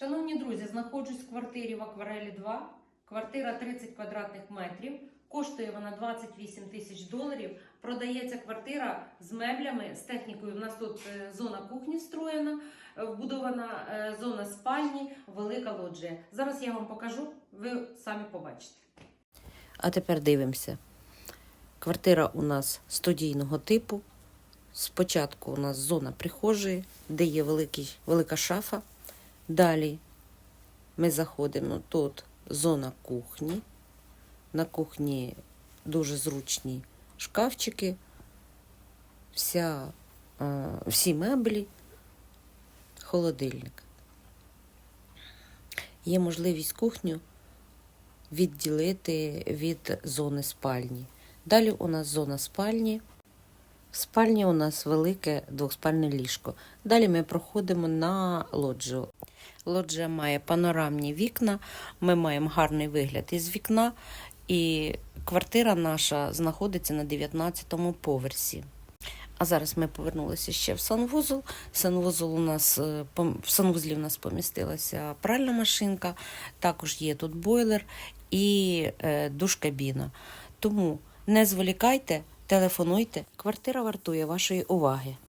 Шановні друзі, знаходжусь в квартирі в Акварелі 2. Квартира 30 квадратних метрів. Коштує вона 28 тисяч доларів. Продається квартира з меблями, з технікою. У нас тут е, зона кухні встроєна, е, вбудована е, зона спальні, велика лоджія. Зараз я вам покажу, ви самі побачите. А тепер дивимося. Квартира у нас студійного типу. Спочатку у нас зона прихожої, де є великий, велика шафа. Далі ми заходимо тут зона кухні. На кухні дуже зручні шкафчики, вся, всі меблі, холодильник. Є можливість кухню відділити від зони спальні. Далі у нас зона спальні. В спальні у нас велике двоспальне ліжко. Далі ми проходимо на лоджію. Лоджія має панорамні вікна, ми маємо гарний вигляд із вікна, і квартира наша знаходиться на 19-му поверсі. А зараз ми повернулися ще в санвузол. Санвузол у нас е, в санвузлі у нас помістилася пральна машинка, також є тут бойлер і е, душ-кабіна. Тому не зволікайте, телефонуйте. Квартира вартує вашої уваги.